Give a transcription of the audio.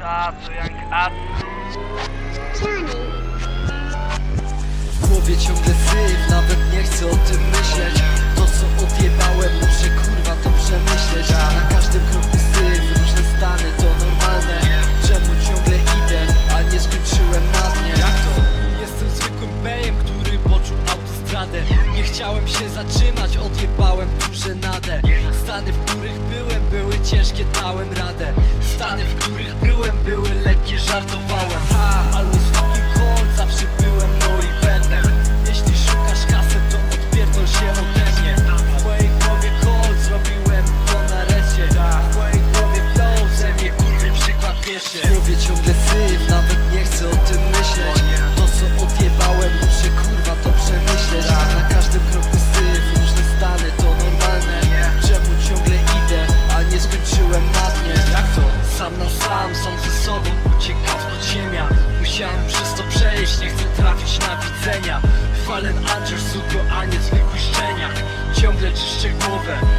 Ta, to jak. W głowie ciągle syf, nawet nie chcę o tym myśleć. To co odjebałem, muszę kurwa to przemyśleć. Na każdym kroku syf, różne stany to normalne. Czemu ciągle idę, a nie skończyłem na dnie? Jak to? Jestem zwykłym bejem, który poczuł autostradę. Nie chciałem się zatrzymać, odjebałem duże nadę. Stany, w których byłem, były ciężkie, dałem radę żartowałem. Ha, Ale z fucking cold zawsze byłem no i będę. Jeśli szukasz kasy to odpierdol się ode mnie. W mojej głowie cold zrobiłem to nareszcie W mojej głowie flow ze mnie kurwy przykład pierwszy Robię ciągle syf, nawet nie chcę o tym myśleć. To co odjeba powiedzenia Fallen Angels, cud do aniel w złych Ciągle czyszczę głowę.